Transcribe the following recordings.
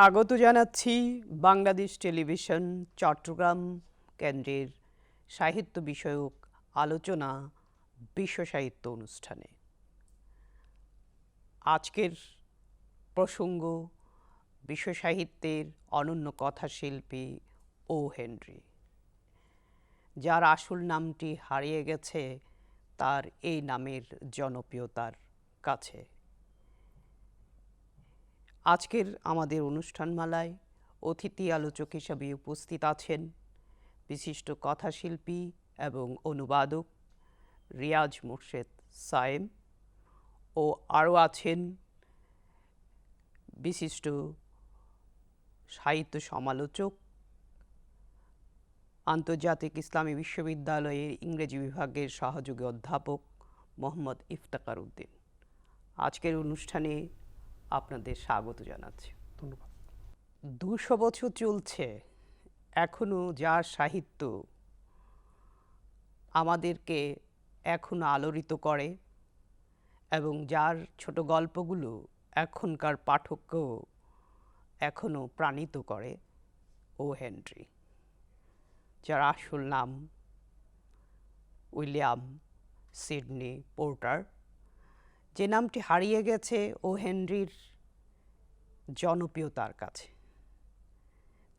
স্বাগত জানাচ্ছি বাংলাদেশ টেলিভিশন, চট্টগ্রাম কেন্দ্রের সাহিত্য বিষয়ক আলোচনা, বিশ্ব সাহিত্য অনুষ্ঠানে। আজকের প্রসঙ্গ, বিশ্ব সাহিত্যের অনন্য কথাশিল্পী ও হেনরি। যার আসল নামটি হারিয়ে গেছে, তার এই নামের জনপ্রিয়তার কাছে। আজকের আমাদের অনুষ্ঠানমালায় অতিথি আলোচক হিসাবে উপস্থিত আছেন বিশিষ্ট কথাশিল্পী এবং অনুবাদক রিয়াজ মোর্শেদ সায়েম ও আরও আছেন বিশিষ্ট সাহিত্য সমালোচক, আন্তর্জাতিক ইসলামী বিশ্ববিদ্যালয়ের ইংরেজি বিভাগের সহযোগী অধ্যাপক মোহাম্মদ ইফতাকার উদ্দিন। আজকের অনুষ্ঠানে আপনাদের স্বাগত জানাচ্ছি। ধন্যবাদ। দুশো বছর চলছে এখনও যার সাহিত্য আমাদেরকে এখনও আলোড়িত করে এবং যার ছোট গল্পগুলো এখনকার পাঠককেও এখনও প্রাণিত করে ও হেনরি। যার আসল নাম উইলিয়াম সিডনি পোর্টার। যে নামটি হারিয়ে গেছে ও হেনরির জনপ্রিয়তার কাছে।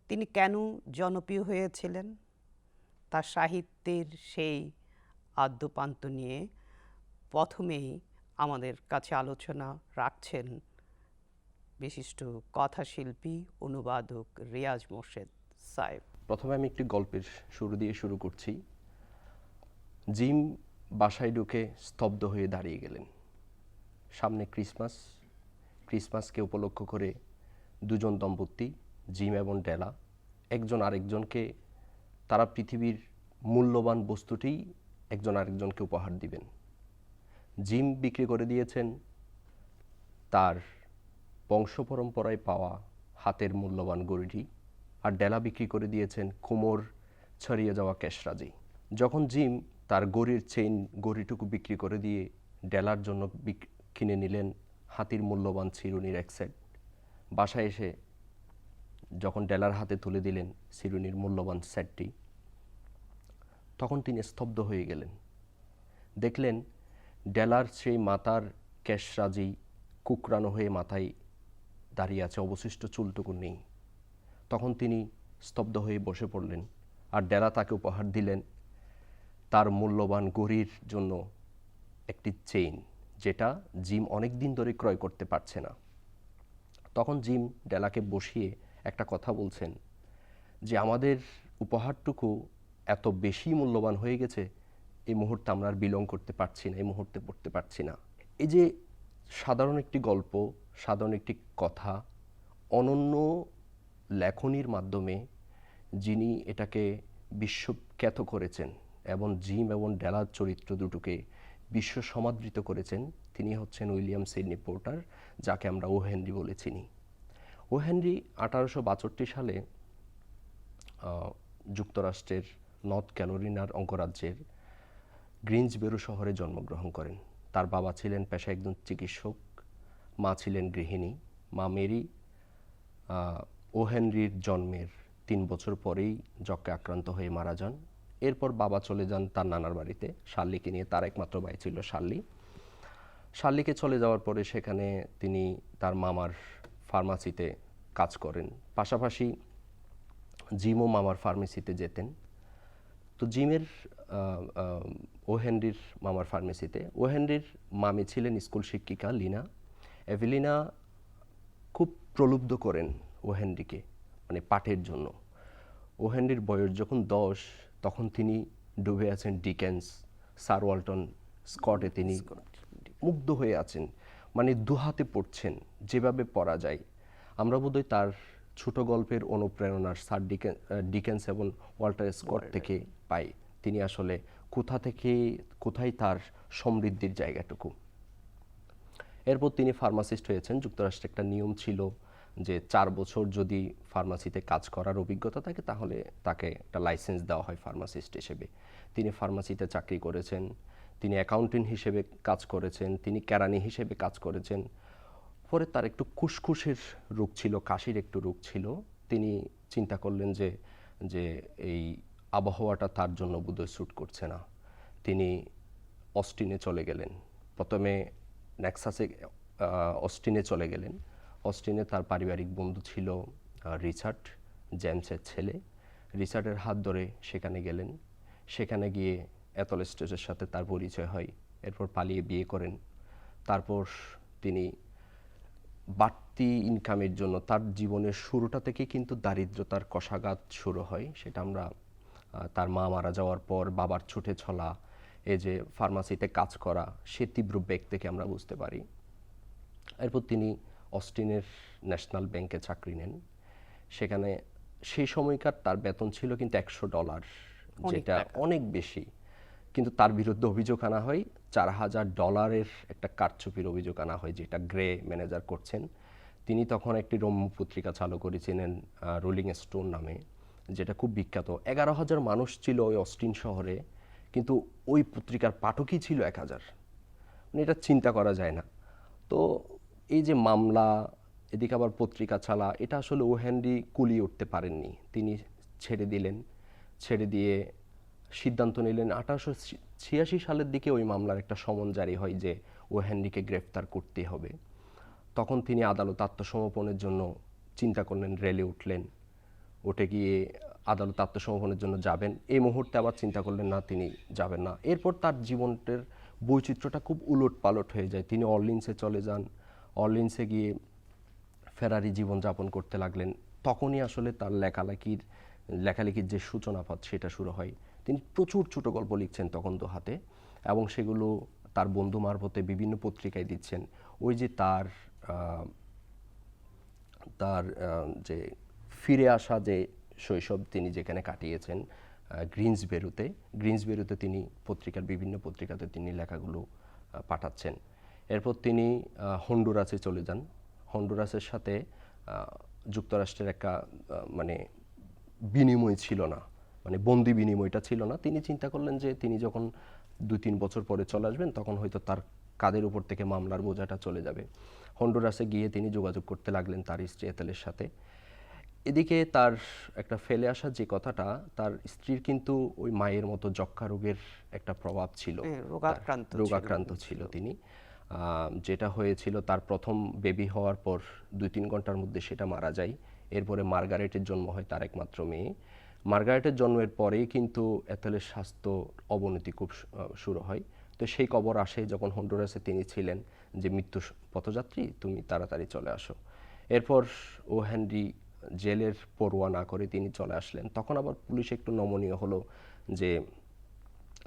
তিনি কেন জনপ্রিয় হয়েছিলেন? তার সাহিত্যের সেই আদ্যপান্ত নিয়ে প্রথমেই আমাদের কাছে আলোচনা রাখছেন বিশিষ্ট কথাশিল্পী, অনুবাদক রিয়াজ মোর্শেদ সাহেব। প্রথমে আমি একটি গল্পের শুরু দিয়ে শুরু করছি। জিম বাসায় ঢুকে স্তব্ধ হয়ে দাঁড়িয়ে গেলেন। সামনে ক্রিসমাস, ক্রিসমাসকে উপলক্ষ করে দুজন দম্পতি, জিম এবং ডেলা। একজন আরেকজনকে, তারা পৃথিবীর মূল্যবান বস্তুটি একজন আরেকজনকে উপহার দিবেন। জিম বিক্রি করে দিয়েছেন তার বংশ পরম্পরায় পাওয়া হাতের মূল্যবান গড়িটি আর ডেলা বিক্রি করে দিয়েছেন কোমর ছড়িয়ে যাওয়া ক্যাশরাজি। যখন জিম তার গড়ির চেইন গড়িটুকু বিক্রি করে দিয়ে ডেলার জন্য কিনে নিলেন হাতির মূল্যবান চিরুনির এক সেট। বাসায় এসে যখন ডেলার হাতে তুলে দিলেন চিরুনির মূল্যবান সেটটি, তখন তিনি স্তব্ধ হয়ে গেলেন। দেখলেন ডেলার সেই মাতার ক্যাশরাজি কুকরানো হয়ে মাথায় দাঁড়িয়ে আছে, অবশিষ্ট চুলটুকু নেই। তখন তিনি স্তব্ধ হয়ে বসে পড়লেন আর ডেলা তাকে উপহার দিলেন তার মূল্যবান গড়ির জন্য একটি চেইন। যেটা জিম অনেক দিন ধরে ক্রয় করতে পারছে না। তখন জিম ডেলাকে বসিয়ে একটা কথা বলছেন যে, আমাদের উপহারটুকু এত বেশি মূল্যবান হয়ে গেছে, এই মুহূর্তে আমরা আর বিলং করতে পারছি না, এই মুহূর্তে পড়তে পারছি না। এই যে সাধারণ একটি গল্প, সাধারণ একটি কথা, অনন্য লেখনির মাধ্যমে যিনি এটাকে বিশ্বখ্যাত করেছেন এবং জিম এবং ডেলার চরিত্র দুটোকে বিশ্ব সমাদৃত করেছেন তিনি হচ্ছেন উইলিয়াম সিডনি পোর্টার, যাকে আমরা ও হেনরি বলে চিনি। ও হেনরি আঠারোশো বাষট্টি সালে যুক্তরাষ্ট্রের নর্থ ক্যালোরিনার অঙ্গরাজ্যের গ্রিঞ্জবেরু শহরে জন্মগ্রহণ করেন। তার বাবা ছিলেন পেশা একজন চিকিৎসক, মা ছিলেন গৃহিণী। মা মেরি ও হেনরির জন্মের তিন বছর পরেই যক্ষে আক্রান্ত হয়ে মারা যান। এরপর বাবা চলে যান তার নানার বাড়িতে। শার্লিকে নিয়ে তার একমাত্র ভাই ছিল শার্লি। শার্লিকে চলে যাওয়ার পরে সেখানে তিনি তার মামার ফার্মাসিতে কাজ করেন। পাশাপাশি জিমও মামার ফার্মেসিতে যেতেন। তো জিমের আহ, আহ, ও হেনরির মামার ফার্মেসিতে। ও হেনরির মামি ছিলেন স্কুল শিক্ষিকা লিনা। এভিলিনা খুব প্রলুব্ধ করেন ও হেনরিকে মানে পাঠের জন্য। ও হেনরির বয়স যখন দশ তখন তিনি ডুবে আছেন ডিকেন্স। সার ওয়ালটন স্কটে তিনি মুগ্ধ হয়ে আছেন। মানে দুহাতে পড়ছেন যেভাবে পড়া যায়। আমরা বোধহয় তার ছোট গল্পের অনুপ্রেরণার স্যার ডিকেন ডিকেন্স এবং ওয়াল্টার স্কট থেকে পাই। তিনি আসলে কোথা থেকে কোথায় তার সমৃদ্ধির জায়গাটুকু। এরপর তিনি ফার্মাসিস্ট হয়েছেন। যুক্তরাষ্ট্রে একটা নিয়ম ছিল যে চার বছর যদি ফার্মাসিতে কাজ করার অভিজ্ঞতা থাকে, তাহলে তাকে একটা লাইসেন্স দেওয়া হয় ফার্মাসিস্ট হিসেবে। তিনি ফার্মাসিতে চাকরি করেছেন, তিনি অ্যাকাউন্টেন্ট হিসেবে কাজ করেছেন, তিনি কেরানি হিসেবে কাজ করেছেন। পরে তার একটু কুসকুসের রোগ ছিল, কাশির একটু রোগ ছিল। তিনি চিন্তা করলেন যে যে এই আবহাওয়াটা তার জন্য বোধহয় স্যুট করছে না। তিনি অস্টিনে চলে গেলেন। প্রথমে নেক্সাসে অস্টিনে চলে গেলেন। অস্টিনে তার পারিবারিক বন্ধু ছিল রিচার্ড জেমসের ছেলে। রিচার্ডের হাত ধরে সেখানে গেলেন। সেখানে গিয়ে এতল স্টেজের সাথে তার পরিচয় হয়। এরপর পালিয়ে বিয়ে করেন। তারপর তিনি বাড়তি ইনকামের জন্য তার জীবনের শুরুটা থেকে কিন্তু দারিদ্রতার কষাঘাত শুরু হয়। সেটা আমরা তার মা মারা যাওয়ার পর, বাবার ছুটে ছলা এই যে ফার্মাসিতে কাজ করা, সে তীব্র বেগ থেকে আমরা বুঝতে পারি। এরপর তিনি অস্টিনের ন্যাশনাল ব্যাংকে চাকরি নেন। সেখানে সেই সময়কার তার বেতন ছিল কিন্তু একশো ডলার যেটা অনেক বেশি। কিন্তু তার বিরুদ্ধে অভিযোগ আনা হয় চার হাজার ডলারের একটা কারচুপির অভিযোগ আনা হয় যেটা গ্রে ম্যানেজার করছেন। তিনি তখন একটি রম্য পত্রিকা চালু করেছিলেন রোলিং স্টোন নামে যেটা খুব বিখ্যাত। এগারো হাজার মানুষ ছিল ওই অস্টিন শহরে কিন্তু ওই পত্রিকার পাঠকই ছিল এক হাজার। মানে এটা চিন্তা করা যায় না। তো এই যে মামলা, এদিকে আবার পত্রিকা চালা এটা আসলে ও হেনরি কুলিয়ে উঠতে পারেননি। তিনি ছেড়ে দিলেন, ছেড়ে দিয়ে সিদ্ধান্ত নিলেন আঠারোশো ছিয়াশি সালের দিকে ওই মামলার একটা সমন জারি হয় যে ও হেনরিকে গ্রেফতার করতে হবে। তখন তিনি আদালত আত্মসমর্পণের জন্য চিন্তা করলেন, রেলে উঠলেন। উঠে গিয়ে আদালত আত্মসমর্পণের জন্য যাবেন। এই মুহূর্তে আবার চিন্তা করলেন, না, তিনি যাবেন না। এরপর তার জীবনের বৈচিত্র্যটা খুব উলট পালট হয়ে যায়। তিনি অর্লিন্সে চলে যান অর্লিন্সে গিয়ে ফেরারি জীবনযাপন করতে লাগলেন। তখনই আসলে তার লেখালেখির লেখালেখির যে সূচনাপথ, সেটা শুরু হয়। তিনি প্রচুর ছোট গল্প লিখছেন তখন তো হাতে এবং সেগুলো তার বন্ধু মারফতে বিভিন্ন পত্রিকায় দিচ্ছেন। ওই যে তার তার যে ফিরে আসা যে শৈশব তিনি যেখানে কাটিয়েছেন গ্রিনস বেরুতে গ্রিনস বেরুতে তিনি পত্রিকার বিভিন্ন পত্রিকাতে তিনি লেখাগুলো পাঠাচ্ছেন। এরপর তিনি হন্ডুরাসে চলে যান। হন্ডুরাসের সাথে যুক্তরাষ্ট্রের একটা মানে বিনিময় ছিল না। মানে বন্দি বিনিময়টা ছিল না। তিনি চিন্তা করলেন যে তিনি যখন দুই তিন বছর পরে চলে আসবেন তখন হয়তো তার কাদের উপর থেকে মামলার বোঝাটা চলে যাবে। হন্ডুরাসে গিয়ে তিনি যোগাযোগ করতে লাগলেন তার স্ত্রী এতেলের সাথে। এদিকে তার একটা ফেলে আসা যে কথাটা তার স্ত্রীর কিন্তু ওই মায়ের মতো যক্ষা রোগের একটা প্রভাব ছিল। হ্যাঁ, রোগাক্রান্ত ছিল। রোগাক্রান্ত ছিল তিনি। যেটা হয়েছিল তার প্রথম বেবি হওয়ার পর দুই তিন ঘণ্টার মধ্যে সেটা মারা যায়। এরপরে মার্গারেটের জন্ম হয় তার একমাত্র মেয়ে। মার্গারেটের জন্মের পরেই কিন্তু এথেলের স্বাস্থ্য অবনতি খুব শুরু হয়। তো সেই কবর আসে যখন হন্ডুরাসে তিনি ছিলেন যে মৃত্যু পথযাত্রী, তুমি তাড়াতাড়ি চলে আসো। এরপর ও হেনরি জেলের পড়ুয়া না করে তিনি চলে আসলেন। তখন আবার পুলিশ একটু নমনীয় হলো যে,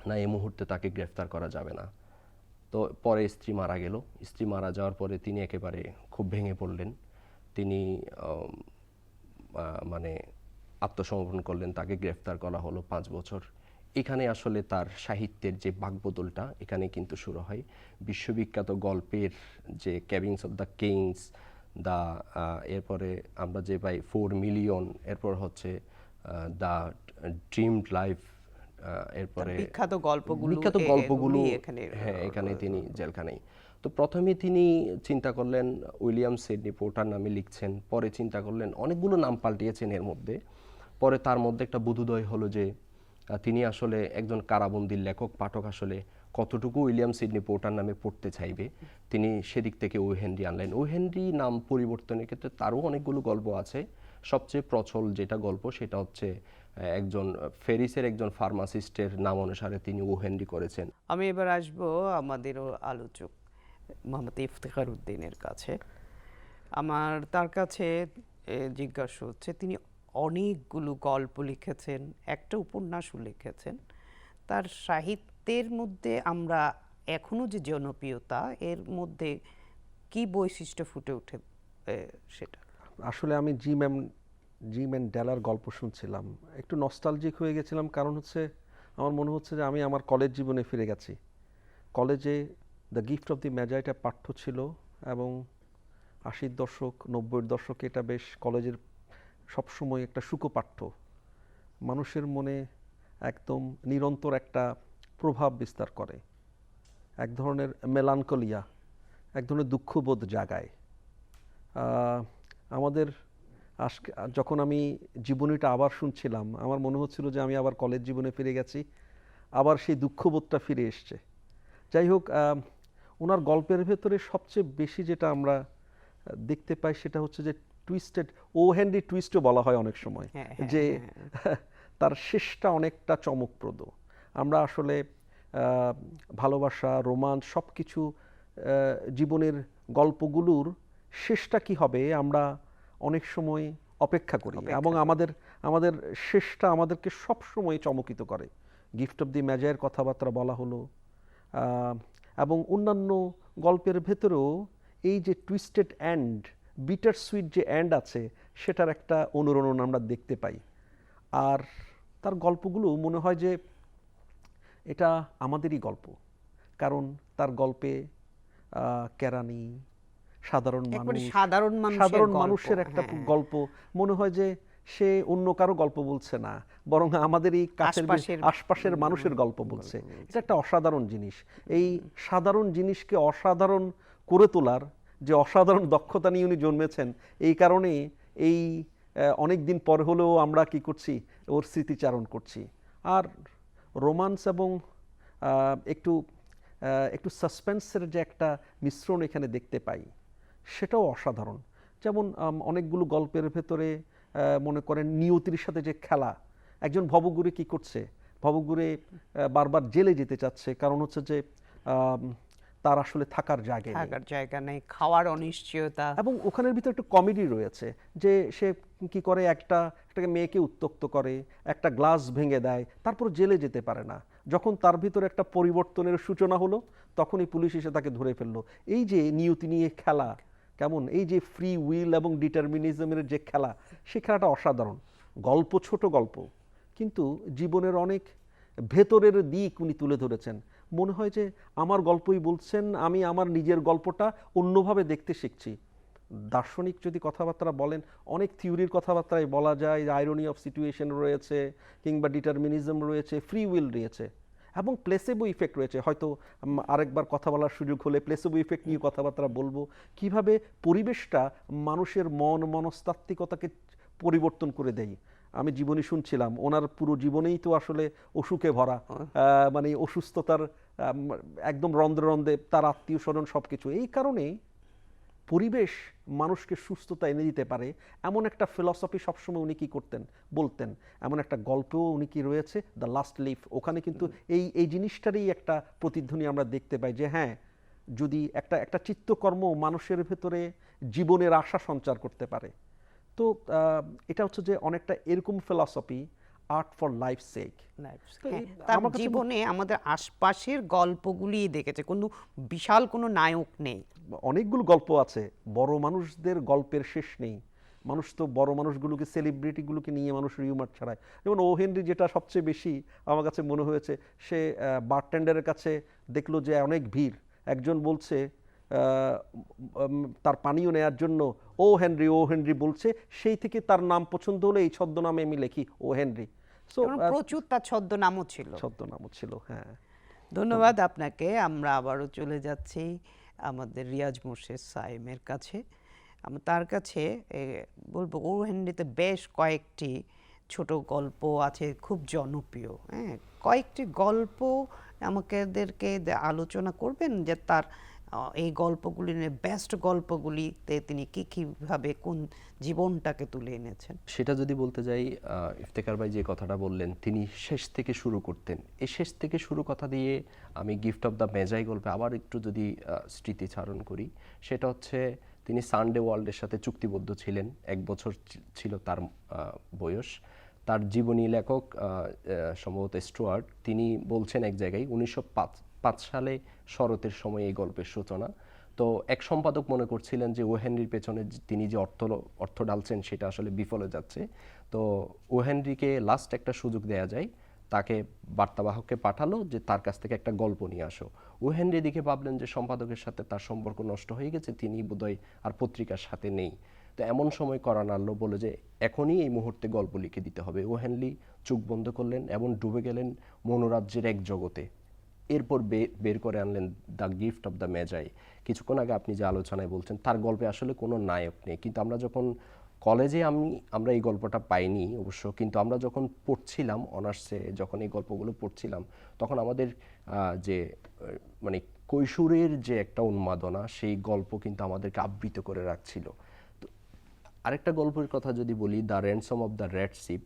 না, এই মুহূর্তে তাকে গ্রেফতার করা যাবে না। তো পরে স্ত্রী মারা গেল। স্ত্রী মারা যাওয়ার পরে তিনি একেবারে খুব ভেঙে পড়লেন। তিনি মানে আত্মসমর্পণ করলেন, তাকে গ্রেফতার করা হলো পাঁচ বছর। এখানে আসলে তার সাহিত্যের যে বাকবদলটা এখানে কিন্তু শুরু হয়। বিশ্ববিখ্যাত গল্পের যে cabbages of the kings the এরপরে আমরা যে পাই ফোর মিলিয়ন এরপর হচ্ছে দ্য ড্রিমড লাইফ এরপরে বিখ্যাত গল্পগুলো বিখ্যাত গল্পগুলো এখানে হ্যাঁ এখানে তিনি জেলখানায়। তো প্রথমে তিনি চিন্তা করলেন উইলিয়াম সিডনি পোর্টার নামে লিখছেন পরে চিন্তা করলেন অনেকগুলো নাম পাল্টিয়েছেন এর মধ্যে। পরে তার মধ্যে একটা বোধোদয় হলো যে তিনি আসলে একজন কারাবন্দির লেখক পাঠক আসলে কতটুকু উইলিয়াম সিডনি পোর্টার নামে পড়তে চাইবে। তিনি সেদিক থেকে ও হেনরি আনলেন। ও হেনরি নাম পরিবর্তনের ক্ষেত্রে তারও অনেকগুলো গল্প আছে। সবচেয়ে প্রচল যেটা গল্প সেটা হচ্ছে একজন ফেরিসের একজন ফার্মাসিস্টের নাম অনুসারে তিনি ও হেনরি করেছেন। আমি এবার আসব আমাদেরও আলোচক মোহাম্মদ ইফতেখার উদ্দিনের কাছে। আমার তার কাছে জিজ্ঞাসা হচ্ছে তিনি অনেকগুলো গল্প লিখেছেন একটা উপন্যাসও লিখেছেন। তার সাহিত্যের মধ্যে আমরা এখনও যে জনপ্রিয়তা এর মধ্যে কি বৈশিষ্ট্য ফুটে ওঠে সেটা? আসলে আমি জিম এম জিম অ্যান্ড ডেলার গল্প শুনছিলাম। একটু নস্টালজিক হয়ে গেছিলাম কারণ হচ্ছে আমার মনে হচ্ছে যে আমি আমার কলেজ জীবনে ফিরে গেছি। কলেজে দ্য গিফট অফ দি ম্যাজাইটা পাঠ্য ছিল এবং আশির দশক, নব্বইয়ের দশকে এটা বেশ কলেজের সবসময় একটা সুকোপাঠ্য মানুষের মনে একদম নিরন্তর একটা প্রভাব বিস্তার করে। এক ধরনের মেলানকলিয়া এক ধরনের দুঃখবোধ জাগায়। আমাদের আজকে যখন আমি জীবনীটা আবার শুনছিলাম আমার মনে হচ্ছিল যে আমি আবার কলেজ জীবনে ফিরে গেছি আবার সেই দুঃখবোধটা ফিরে এসছে যাই হোক ওনার গল্পের ভেতরে সবচেয়ে বেশি যেটা আমরা দেখতে পাই সেটা হচ্ছে যে টুইস্টেড ও হ্যান্ডি টুইস্টও বলা হয় অনেক সময় হ্যাঁ, হ্যাঁ, যে হ্যাঁ। তার শেষটা অনেকটা চমকপ্রদ আমরা আসলে ভালোবাসা রোমান্স সব কিছু জীবনের গল্পগুলোর শেষটা কি হবে আমরা অনেক সময় অপেক্ষা করি এবং আমাদের আমাদের শেষটা আমাদেরকে সব সময় চমকিত করে। গিফট অফ দি ম্যাজায়ের কথাবার্তা বলা হলো এবং অন্যান্য গল্পের ভেতরেও এই যে টুইস্টেড অ্যান্ড বিটার সুইট যে অ্যান্ড আছে সেটার একটা অনুরণন আমরা দেখতে পাই। আর তার গল্পগুলো মনে হয় যে এটা আমাদেরই গল্প। কারণ তার গল্পে কেরানি সাধারণ মানুষ সাধারণ মানুষের সাধারণ মানুষের একটা হ্যাঁ। গল্প। মনে হয় যে সে অন্য কারও গল্প বলছে না বরং আমাদের এই কাছের আশপাশের মানুষের গল্প বলছে। এটা একটা অসাধারণ জিনিস। এই সাধারণ জিনিসকে অসাধারণ করে তোলার যে অসাধারণ দক্ষতা নিয়ে উনি জন্মেছেন এই কারণে এই অনেক দিন পর হলেও আমরা কি করছি ওর স্মৃতিচারণ করছি। আর রোমান্স এবং একটু একটু সাসপেন্সের যে একটা মিশ্রণ এখানে দেখতে পাই। সেটাও অসাধারণ। যেমন অনেকগুলো গল্পের ভেতরে মনে করেন নিয়তির সাথে যে খেলা একজন ভবগুরে কি করছে? ভবগুরে বারবার জেলে যেতে চাচ্ছে কারণ হচ্ছে যে তার আসলে থাকার জায়গা থাকার জায়গা নেই খাওয়ার অনিশ্চয়তা। এবং ওখানের ভিতরে একটু কমেডি রয়েছে যে সে কি করে একটা একটাকে মেয়েকে উত্তক্ত করে একটা গ্লাস ভেঙে দেয় তারপর জেলে যেতে পারে না। যখন তার ভিতরে একটা পরিবর্তনের সূচনা হলো তখনই পুলিশ এসে তাকে ধরে ফেলল। এই যে নিয়তি নিয়ে খেলা কেমন? এই যে ফ্রি উইল এবং ডিটারমিনিজমের যে খেলা, সে খেলাটা অসাধারণ। গল্প ছোট গল্প, কিন্তু জীবনের অনেক ভেতরের দিক উনি তুলে ধরেছেন। মনে হয় যে আমার গল্পই বলছেন, আমি আমার নিজের গল্পটা অন্যভাবে দেখতে শিখছি। দার্শনিক যদি কথাবার্তা বলেন, অনেক থিওরির কথাবার্তায় বলা যায় আইরনি অফ সিচুয়েশন রয়েছে, কিংবা ডিটারমিনিজম রয়েছে ফ্রি উইল রয়েছে। এবং প্লেসেবো ইফেক্ট রয়েছে। হয়তো আরেকবার কথা বলার সুযোগ হলে প্লেসেবো ইফেক্ট নিয়ে কথাবার্তা বলব। কীভাবে পরিবেশটা মানুষের মন মনস্তাত্ত্বিকতাকে পরিবর্তন করে দেয়? আমি জীবনী শুনছিলাম ওনার পুরো জীবনেই তো আসলে অসুখে ভরা মানে অসুস্থতার একদম রন্ধ্রে রন্ধ্রে তার আত্মীয় স্বজন সব কিছু এই কারণে পরিবেশ মানুষকে সুস্থতা এনে দিতে পারে এমন একটা ফিলসফি সবসময় উনি কি করতেন? বলতেন এমন একটা গল্পও উনি কি রয়েছে? দ্য লাস্ট লিফ ওখানে কিন্তু এই এই জিনিসটারই একটা প্রতিধ্বনি আমরা দেখতে পাই যে হ্যাঁ যদি একটা একটা চিত্তকর্ম মানুষের ভেতরে জীবনের আশা সঞ্চার করতে পারে। তো এটা হচ্ছে যে অনেকটা এরকম philosophy art for life sake. তার আমার জীবনে আমাদের আশপাশের গল্পগুলি দেখেছে। কোনো বিশাল কোনো নায়ক নেই। অনেকগুলো গল্প আছে। বড় মানুষদের গল্পের শেষ নেই। মানুষ তো বড় মানুষগুলোকে সেলিব্রিটিগুলোকে নিয়ে মানুষ রিউমার ছাড়ায়। যেমন ও হেনরি যেটা সবচেয়ে বেশি আমার কাছে মনে হয়েছে সে বারটেন্ডারের কাছে দেখল যে অনেক ভিড়। একজন বলছে তার পানীয় নেয়ার জন্য ও হেনরি ও হেনরি বলছে সেই থেকে তার নাম পছন্দ হলে এই ছদ্মনামে আমি লিখি ও হেনরি। সো প্রচুর তার ছদ্মনামও ছিল। ছদ্মনামও ছিল হ্যাঁ। ধন্যবাদ আপনাকে আমরা আবারও চলে যাচ্ছি আমাদের রিয়াজ মুর্শেদ সাইমের কাছে। তার কাছে বলব ও হেনরিতে বেশ কয়েকটি ছোট গল্প আছে খুব জনপ্রিয় হ্যাঁ। কয়েকটি গল্প আমাকেদেরকে দে- আলোচনা করবেন যে তার এই গল্পগুলি নিয়ে বেস্ট গল্পগুলিতে তিনি কি কীভাবে কোন জীবনটাকে তুলে এনেছেন? সেটা যদি বলতে যাই আহ, ইফতেখার ভাই যে কথাটা বললেন তিনি শেষ থেকে শুরু করতেন। এই শেষ থেকে শুরু কথা দিয়ে আমি গিফট অফ দ্য মেজাই গল্পে আবার একটু যদি স্মৃতিচারণ করি সেটা হচ্ছে তিনি সানডে ওয়ার্ল্ডের সাথে চুক্তিবদ্ধ ছিলেন। এক বছর ছিল তার বয়স। তার জীবনী লেখক সম্ভবত স্টুয়ার্ট তিনি বলছেন এক জায়গায় উনিশশো পাঁচ সালে শরতের সময় এই গল্পের সূচনা। তো এক সম্পাদক মনে করছিলেন যে ওহেনরির পেছনে তিনি যে অর্থ অর্থ ডালছেন সেটা আসলে বিফলে যাচ্ছে। তো ওহেনরিকে লাস্ট একটা সুযোগ দেয়া যায়। তাকে বার্তাবাহককে পাঠালো যে তার কাছ থেকে একটা গল্প নিয়ে আসো। ও হেনরি দিকে ভাবলেন যে সম্পাদকের সাথে তার সম্পর্ক নষ্ট হয়ে গেছে, তিনি বোধহয় আর পত্রিকার সাথে নেই। তো এমন সময় করা নাড়লো বলে যে এখনই এই মুহূর্তে গল্প লিখে দিতে হবে। ও হেনরি চোখ বন্ধ করলেন এবং ডুবে গেলেন মনোরাজ্যের এক জগতে। এরপর বের করে আনলেন the gift of the Magi. কিছুক্ষণ আগে আপনি যে আলোচনায় বলছেন, তার গল্পে আসলে কোনো নায়ক নেই। কিন্তু আমরা যখন কলেজে আমি, আমরা এই গল্পটা পাইনি অবশ্য, কিন্তু আমরা যখন পড়ছিলাম, অনার্সে যখন এই গল্পগুলো পড়ছিলাম, তখন আমাদের যে মানে কৈশোরের যে একটা উন্মাদনা, সেই গল্প কিন্তু আমাদেরকে আবৃত করে রাখছিল। তো আরেকটা গল্পের কথা যদি বলি, the ransom of the red chief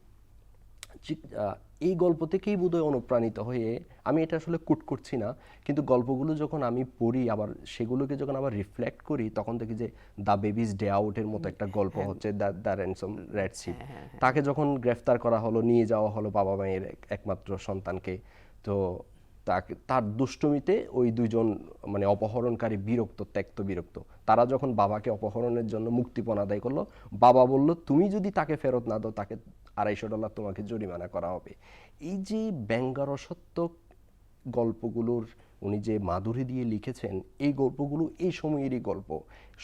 এই গল্প থেকেই বোধহয় অনুপ্রাণিত হয়ে আমি এটা আসলে কুট করছি না কিন্তু গল্পগুলো যখন আমি পড়ি আবার সেগুলোকে যখন আবার রিফ্লেক্ট করি তখন দেখি যে দ্য বেবিজ ডে আউটের মতো একটা গল্প হচ্ছে the the ransom red chief তাকে যখন গ্রেফতার করা হলো নিয়ে যাওয়া হলো বাবা মায়ের একমাত্র সন্তানকে তো তাকে, তার দুষ্টমিতে ওই দুইজন মানে অপহরণকারী বিরক্ত, ত্যক্ত বিরক্ত। তারা যখন বাবাকে অপহরণের জন্য মুক্তিপণ আদায় করল, বাবা বলল, তুমি যদি তাকে ফেরত না দাও, তাকে আড়াইশো ডলার তোমাকে জরিমানা করা হবে। এই যে ব্যঙ্গারসত্ত্বক গল্পগুলোর উনি যে মাধুরী দিয়ে লিখেছেন, এই গল্পগুলো এই সময়েরই গল্প।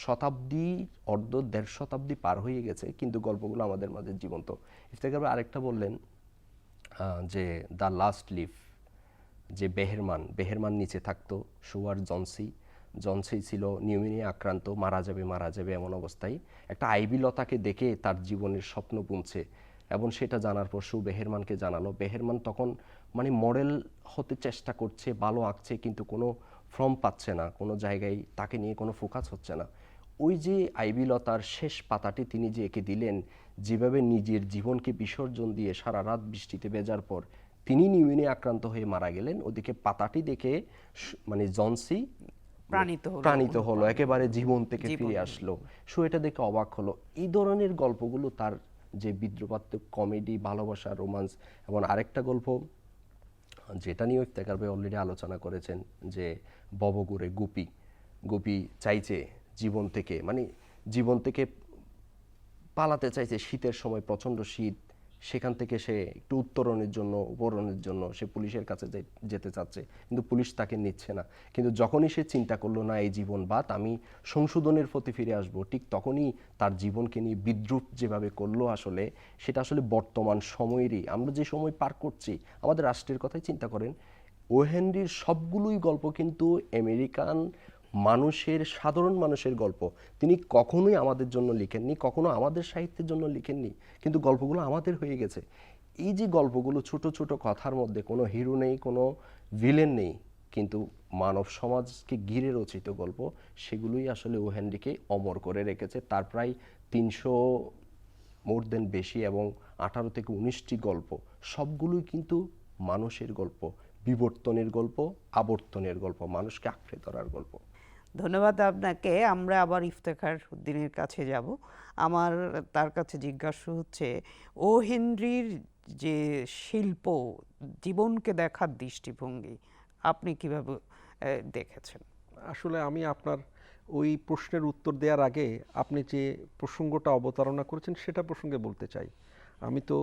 শতাব্দী, অর্ধ দেড় শতাব্দী পার হয়ে গেছে, কিন্তু গল্পগুলো আমাদের মাঝে জীবন্ত। ইফতেখার আরেকটা বললেন যে দ্য লাস্ট লিফ যে বেহেরমান বেহেরমান নিচে থাকতো সুয়ার জনসি। জনসি ছিল নিউমিনিয়া আক্রান্ত, মারা যাবে মারা যাবে এমন অবস্থায়। একটা আইবি লতাকে দেখে তার জীবনের স্বপ্ন বুনছে এবং সেটা জানার পর সু বেহেরমানকে জানালো। বেহেরমান তখন মানে মডেল হতে চেষ্টা করছে, ভালো আঁকছে, কিন্তু কোনো ফর্ম পাচ্ছে না, কোনো জায়গায় তাকে নিয়ে কোনো ফোকাস হচ্ছে না। ওই যে আইবিলতার শেষ পাতাটি তিনি যে এঁকে দিলেন, যেভাবে নিজের জীবনকে বিসর্জন দিয়ে সারা রাত বৃষ্টিতে ভেজার পর তিনি নিউমোনিয়া আক্রান্ত হয়ে মারা গেলেন। ওদিকে পাতাটি দেখে মানে জনসি প্রাণিত হলো। প্রাণিত হলো একেবারে জীবন থেকে ফিরে আসলো। সো এটা দেখে অবাক হলো। এই ধরনের গল্পগুলো তার যে বিদ্রুপাত্মক কমেডি ভালোবাসা রোমান্স এবং আরেকটা গল্প যেটা নিয়ে ইফতেখার ভাই অলরেডি আলোচনা করেছেন যে ববগুড়ে গুপি গুপি চাইছে জীবন থেকে মানে জীবন থেকে পালাতে চাইছে শীতের সময় প্রচণ্ড শীত সেখান থেকে সে একটু উত্তরণের জন্য, উপরণের জন্য সে পুলিশের কাছে যেতে চাচ্ছে। কিন্তু পুলিশ তাকে নিচ্ছে না। কিন্তু যখনই সে চিন্তা করল, না, এই জীবন বাদ, আমি সংশোধনের প্রতি ফিরে আসব, ঠিক তখনই তার জীবনকে নিয়ে বিদ্রুপ যেভাবে করল আসলে, সেটা আসলে বর্তমান সময়েরই। আমরা যে সময় পার করছি, আমাদের রাষ্ট্রের কথাই চিন্তা করেন ও হেনরির সবগুলোই গল্প কিন্তু আমেরিকান মানুষের, সাধারণ মানুষের গল্প। তিনি কখনোই আমাদের জন্য লিখেননি, কখনো আমাদের সাহিত্যের জন্য লিখেননি, কিন্তু গল্পগুলো আমাদের হয়ে গেছে। এই যে গল্পগুলো ছোট ছোট কথার মধ্যে কোনো হিরো নেই, কোনো ভিলেন নেই, কিন্তু মানব সমাজকে ঘিরে রচিত গল্প, সেগুলোই আসলে ও হেনরিকে অমর করে রেখেছে। তার প্রায় তিনশো মোর দেন বেশি এবং আঠারো থেকে উনিশটি গল্প, সবগুলোই কিন্তু মানুষের গল্প, বিবর্তনের গল্প, আবর্তনের গল্প, মানুষকে আঁকড়ে ধরার গল্প। ধন্যবাদ আপনাকে। আমরা আবার ইফতেখার উদ্দিনের কাছে যাব। আমার তার কাছে জিজ্ঞাসা হচ্ছে, ও হেনরির যে শিল্প, জীবনকে দেখার দৃষ্টিভঙ্গি, আপনি কীভাবে দেখেছেন? আসলে আমি আপনার ওই প্রশ্নের উত্তর দেওয়ার আগে আপনি যে প্রসঙ্গটা অবতারণা করেছেন, সেটা প্রসঙ্গে বলতে চাই। আমি তো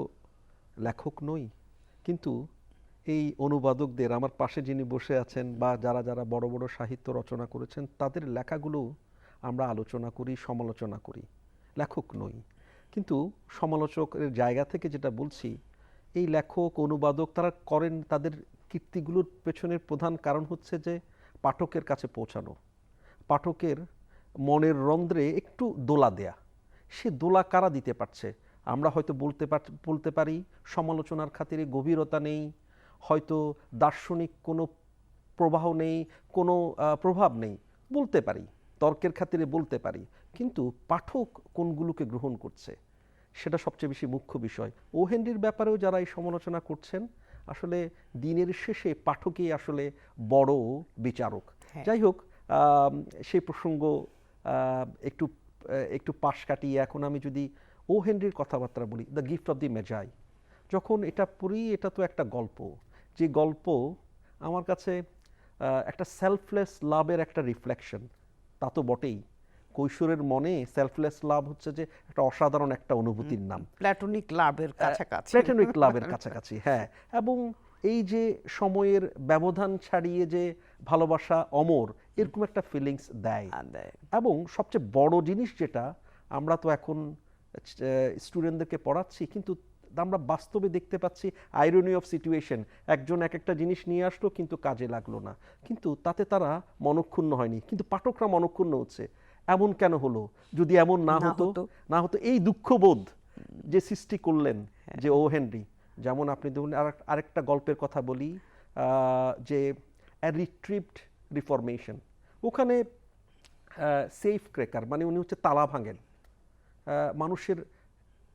লেখক নই, কিন্তু এই অনুবাদকদের, আমার পাশে যিনি বসে আছেন বা যারা যারা বড় বড় সাহিত্য রচনা করেছেন, তাদের লেখাগুলো আমরা আলোচনা করি, সমালোচনা করি, লেখক নই। কিন্তু সমালোচকের জায়গা থেকে যেটা বলছি, এই লেখক, অনুবাদক তারা করেন, তাদের কীর্তিগুলোর পেছনের প্রধান কারণ হচ্ছে যে পাঠকের কাছে পৌঁছানো। পাঠকের মনের রন্ধ্রে একটু দোলা দেয়া। সে দোলা কারা দিতে পারছে? আমরা হয়তো বলতে পার, বলতে পারি, সমালোচনার খাতিরে গভীরতা নেই হয়তো দার্শনিক কোনো প্রবাহ নেই কোনো প্রভাব নেই। বলতে পারি তর্কের খাতিরে বলতে পারি। কিন্তু পাঠক কোনগুলোকে গ্রহণ করছে? সেটা সবচেয়ে বেশি মুখ্য বিষয়। ও হেনরির ব্যাপারেও যারা এই সমালোচনা করছেন আসলে দিনের শেষে পাঠকই আসলে বড় বিচারক। হ্যাঁ। যাই হোক সেই প্রসঙ্গ একটু একটু পাশ কাটিয়ে এখন আমি যদি ও হেনরির কথাবার্তা বলি the gift of the Magi যখন এটা পড়ি এটা তো একটা গল্প। যে গল্প আমার কাছে একটা সেলফলেস লাভের একটা রিফ্লেকশন তা তো বটেই। কৈশোরের মনে সেলফলেস লাভ হচ্ছে যে একটা অসাধারণ একটা অনুভূতির নাম। প্ল্যাটনিক লাভের কাছাকাছি। প্লেটনিক ক্লাবের কাছাকাছি হ্যাঁ। এবং এই যে সময়ের ব্যবধান ছাড়িয়ে যে ভালোবাসা অমর এরকম একটা ফিলিংস দেয়। দেয়। এবং সবচেয়ে বড় জিনিস যেটা আমরা তো এখন স্টুডেন্টদেরকে পড়াচ্ছি কিন্তু আমরা বাস্তবে দেখতে পাচ্ছি আইরনি অফ সিচুয়েশন একজন এক একটা জিনিস নিয়ে আসলো কিন্তু কাজে লাগল না। কিন্তু তাতে তারা মনক্ষুণ্ণ হয়নি। কিন্তু পাঠকরা মনক্ষুণ্ণ হচ্ছে। এমন কেন হলো? যদি এমন না হতো। না হতো এই দুঃখবোধ যে সৃষ্টি করলেন যে ও হেনরি যেমন আপনি ধরুন আরেক- আরেকটা গল্পের কথা বলি যে রিট্রিভড রিফরমেশন ওখানে সেফ ক্রেকার মানে উনি হচ্ছে তালা ভাঙেন। মানুষের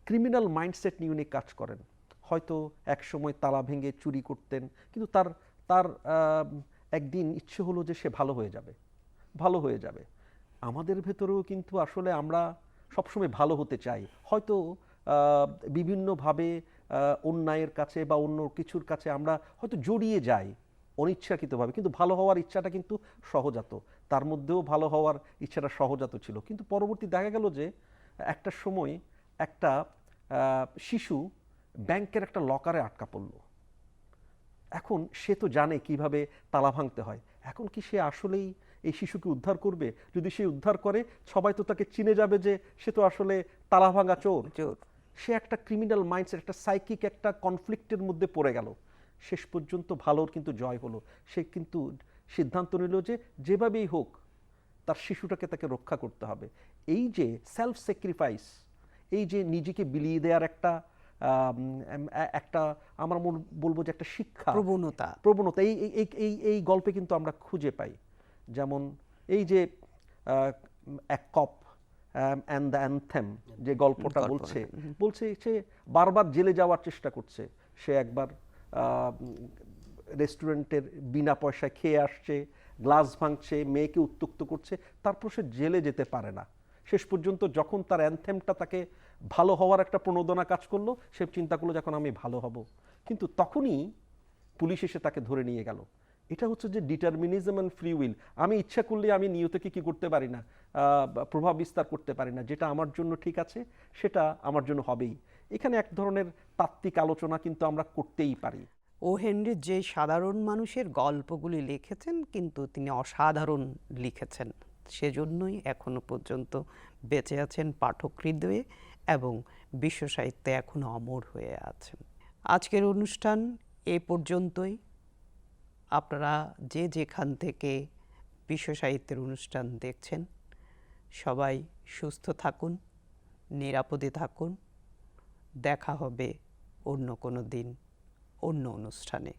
ক্রিমিনাল মাইন্ডসেট নিয়ে উনি কাজ করেন। হয়তো এক সময় তালা ভেঙে চুরি করতেন, কিন্তু তার তার একদিন ইচ্ছে হলো যে সে ভালো হয়ে যাবে, ভালো হয়ে যাবে। আমাদের ভেতরেও কিন্তু আসলে আমরা সবসময় ভালো হতে চাই। হয়তো বিভিন্নভাবে অন্যায়ের কাছে বা অন্য কিছুর কাছে আমরা হয়তো জড়িয়ে যাই অনিচ্ছাকৃতভাবে, কিন্তু ভালো হওয়ার ইচ্ছাটা কিন্তু সহজাত। তার মধ্যেও ভালো হওয়ার ইচ্ছাটা সহজাত ছিল। কিন্তু পরবর্তী দেখা গেল যে একটা সময় একটা শিশু ব্যাংকের একটা লকারে আটকা পড়ল। এখন সে তো জানে কীভাবে তালা ভাঙতে হয়। এখন কি সে আসলেই এই শিশুকে উদ্ধার করবে? যদি সে উদ্ধার করে সবাই তো তাকে চিনে যাবে যে সে তো আসলে তালা ভাঙা চোর। চোর। সে একটা ক্রিমিনাল মাইন্ডসেট একটা সাইকিক একটা কনফ্লিক্টের মধ্যে পড়ে গেল। শেষ পর্যন্ত ভালোর কিন্তু জয় হলো। সে কিন্তু সিদ্ধান্ত নিল যে যেভাবেই হোক তার শিশুটাকে তাকে রক্ষা করতে হবে। এই যে সেলফ স্যাক্রিফাইস এই যে নিজেকে বিলিয়ে দেওয়ার একটা একটা আমার মন- বলব যে একটা শিক্ষা প্রবণতা। প্রবণতা। এই এই- এই এই এই গল্পে কিন্তু আমরা খুঁজে পাই। যেমন এই যে এক কপ অ্যান্ড দ্য অ্যান্থেম যে গল্পটা বলছে বলছে সে বারবার জেলে যাওয়ার চেষ্টা করছে। সে একবার রেস্টুরেন্টের বিনা পয়সায় খেয়ে আসছে গ্লাস ভাঙছে মেয়েকে উত্তক্ত করছে তারপর সে জেলে যেতে পারে না। শেষ পর্যন্ত যখন তার অ্যানথেমটা তাকে ভালো হওয়ার একটা প্রণোদনা কাজ করল, সে চিন্তা করল যখন আমি ভালো হব। কিন্তু তখনই পুলিশ এসে তাকে ধরে নিয়ে গেল। এটা হচ্ছে যে ডিটারমিনিজম অ্যান্ড ফ্রি উইল আমি ইচ্ছা করলে আমি নিয়তকে কি করতে পারি না প্রভাব বিস্তার করতে পারি না, যেটা আমার জন্য ঠিক আছে, সেটা আমার জন্য হবেই। এখানে এক ধরনের তাত্ত্বিক আলোচনা কিন্তু আমরা করতেই পারি। ও হেনরি যে সাধারণ মানুষের গল্পগুলি লিখেছেন, কিন্তু তিনি অসাধারণ লিখেছেন। সেজন্যই এখনও পর্যন্ত বেঁচে আছেন পাঠক হৃদয়ে এবং বিশ্ব সাহিত্যে এখনও অমর হয়ে আছেন। আজকের অনুষ্ঠান এ পর্যন্তই। আপনারা যে যেখান থেকে বিশ্ব সাহিত্যের অনুষ্ঠান দেখছেন, সবাই সুস্থ থাকুন, নিরাপদে থাকুন। দেখা হবে অন্য কোনো দিন, অন্য অনুষ্ঠানে।